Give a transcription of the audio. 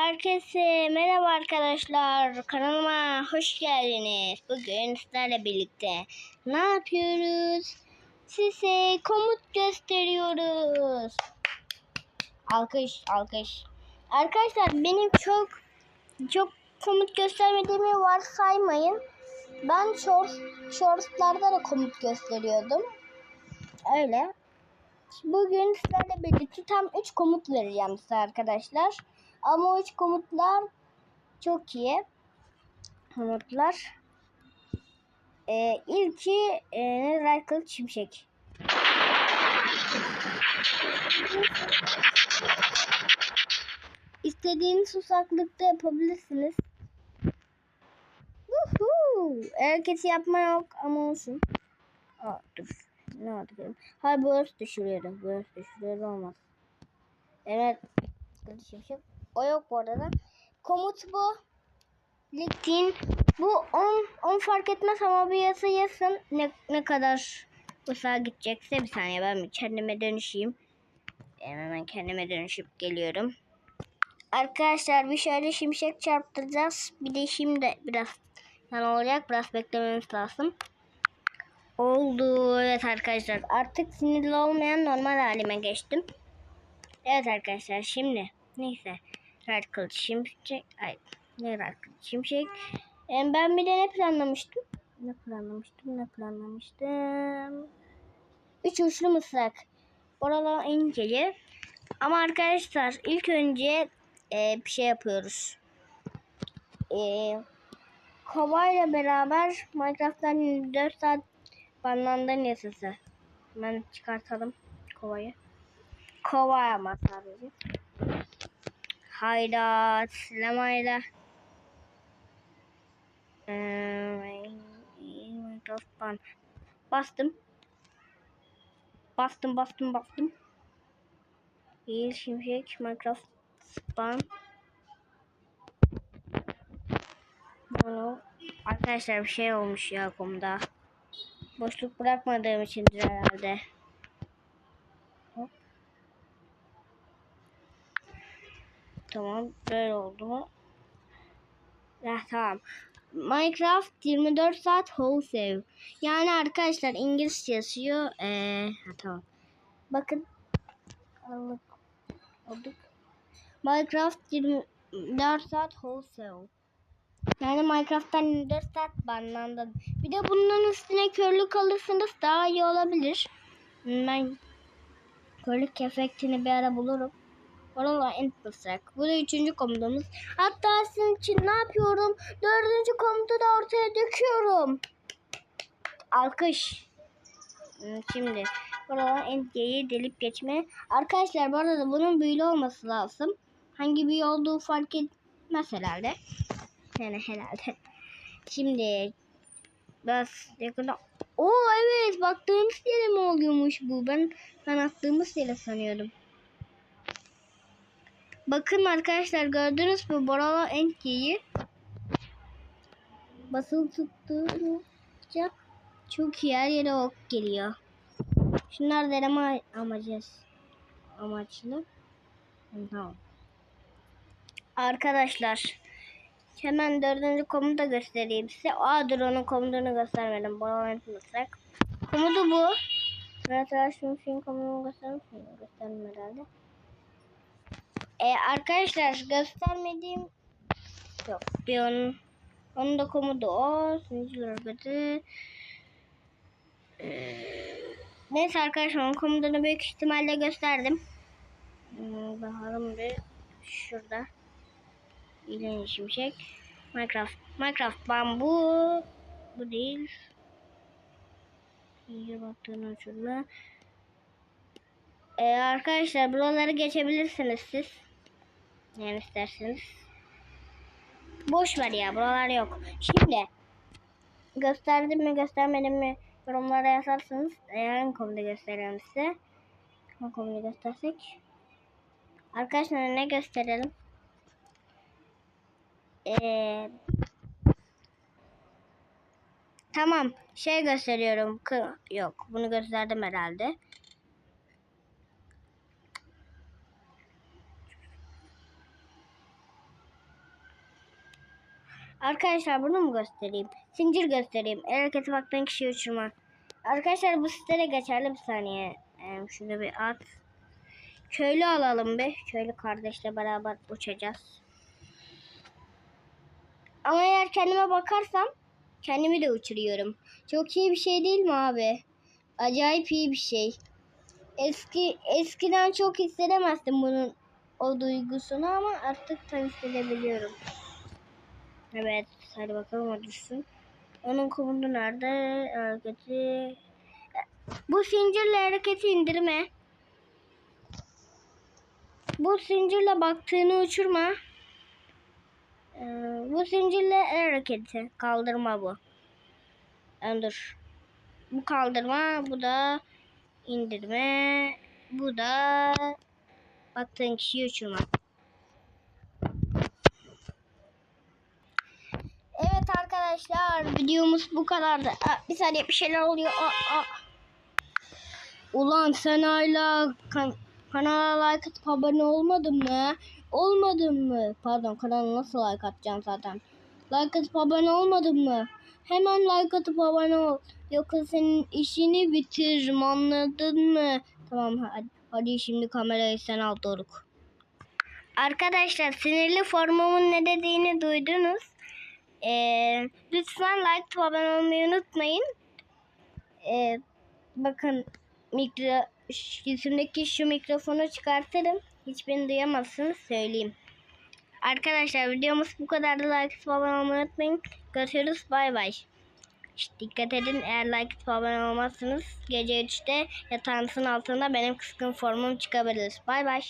Herkese merhaba arkadaşlar. Kanalıma hoş geldiniz. Bugün sizlerle birlikte ne yapıyoruz? Size komut gösteriyoruz. Alkış, alkış. Arkadaşlar benim çok çok komut göstermediğimi varsaymayın. Ben short, shortslarda da komut gösteriyordum. Öyle. Bugün sizlerle birlikte tam 3 komut vereceğim size arkadaşlar. Ama 3 komutlar çok iyi. Komutlar. Ee, ilki e, Rifle Şimşek. İstediğiniz uzaklıkta yapabilirsiniz. Woohoo! Hareketi yapma yok ama olsun. Aa, dur. Ne oldu benim? Hayır burası düşürüyordu. Burası düşürüyordu olmaz. Evet. Şimşek. O yok bu arada. Komut bu. Litin. Bu 10 10 fark etmez ama bir yazın ne, ne kadar uzağa gidecekse bir saniye ben kendime dönüşeyim. Hemen kendime dönüşüp geliyorum. Arkadaşlar bir şöyle şimşek çarptıracağız. Bir de şimdi biraz yani olacak. Biraz beklememiz lazım. Oldu. Evet arkadaşlar. Artık sinirli olmayan normal halime geçtim. Evet arkadaşlar şimdi neyse. Radical şimşek. Ay ne radical şimşek. Ee, ben bir de ne planlamıştım? Ne planlamıştım? Ne planlamıştım? Üç uçlu mısrak. Oralar inceli. Ama arkadaşlar ilk önce e, bir şey yapıyoruz. E, kovayla beraber Minecraft'tan 4 saat banlandan yasası. Hemen çıkartalım kovayı. Kova ama sadece. Hayda. Sinemayla. Minecraft ban. Bastım. Bastım bastım bastım. Bir şimşek Minecraft ban. Bunu arkadaşlar bir şey olmuş ya komda. Boşluk bırakmadığım içindir herhalde. Tamam böyle oldu? Ya tamam. Minecraft 24 saat wholesale. Yani arkadaşlar İngilizce yazıyor. Ee, ha, tamam. Bakın. Aldık. Aldık. Minecraft 24 saat wholesale. Yani Minecraft'tan 24 saat banlandım. Bir de bunun üstüne körlük alırsanız daha iyi olabilir. Ben körlük efektini bir ara bulurum. Oralar en kısak. Bu da üçüncü komutamız. Hatta sizin için ne yapıyorum? Dördüncü komutu da ortaya döküyorum. Alkış. Hmm, Şimdi buralar en delip geçme. Arkadaşlar bu arada bunun büyülü olması lazım. Hangi büyü olduğu fark etmez herhalde. Yani herhalde. Şimdi biraz yakında. Oo evet baktığımız yere mi oluyormuş bu? Ben ben attığımız yere sanıyordum. Bakın arkadaşlar gördünüz mü? Borala Enki'yi basılı tuttuğunca çok iyi her yere ok geliyor. Şunlar deneme amacı amaçlı. Tamam. Arkadaşlar hemen dördüncü komutu da göstereyim size. Aa dur onun komutunu göstermedim. Borala Enki'lik. Komutu bu. Evet arkadaşlar şunun komutunu göstermiş miyim? Herhalde. Ee, arkadaşlar göstermediğim yok. Bir onun, onun da komodu o. Sunucu örgütü. Ee, neyse arkadaşlar onun komodunu büyük ihtimalle gösterdim. Hmm, bakalım bir şurada. İlhan şimşek. Minecraft. Minecraft bambu. Bu değil. İyice baktığını şurada. Ee, arkadaşlar buraları geçebilirsiniz siz. Yani isterseniz. Boş ver ya buralar yok. Şimdi gösterdim mi göstermedim mi yorumlara yazarsanız eğer konuda gösteriyorum size. Konuda göstersek. Arkadaşlar ne gösterelim? Ee, tamam şey gösteriyorum. Kı yok bunu gösterdim herhalde. Arkadaşlar bunu mu göstereyim? Zincir göstereyim. El hareketi baktığın kişiyi uçurma. Arkadaşlar bu sitede geçerli bir saniye. Ee, şurada bir at. Köylü alalım bir. Köylü kardeşle beraber uçacağız. Ama eğer kendime bakarsam kendimi de uçuruyorum. Çok iyi bir şey değil mi abi? Acayip iyi bir şey. Eski eskiden çok hissedemezdim bunun o duygusunu ama artık tam hissedebiliyorum. Evet, hadi bakalım o düşsün. Onun komutu nerede? Hareketi. Bu zincirle hareketi indirme. Bu zincirle baktığını uçurma. Ee, bu zincirle hareketi. Kaldırma bu. Yani dur. Bu kaldırma. Bu da indirme. Bu da baktığın kişiyi uçurma. Evet arkadaşlar videomuz bu kadardı. Aa, bir saniye bir şeyler oluyor. Aa, aa. Ulan sen hala kan kanala like atıp abone olmadın mı? Olmadın mı? Pardon kanala nasıl like atacağım zaten. Like atıp abone olmadın mı? Hemen like atıp abone ol. Yoksa senin işini bitiririm anladın mı? Tamam hadi, hadi şimdi kamerayı sen al Doruk. Arkadaşlar sinirli formumun ne dediğini duydunuz. Ee, lütfen like atıp abone olmayı unutmayın. Ee, bakın mikro yüzümdeki şu mikrofonu çıkartırım. Hiçbirini duyamazsınız söyleyeyim. Arkadaşlar videomuz bu kadar like atıp abone olmayı unutmayın. Görüşürüz bay bay. İşte dikkat edin eğer like atıp abone olmazsanız gece 3'te yatağınızın altında benim kıskın formum çıkabilir. Bay bay.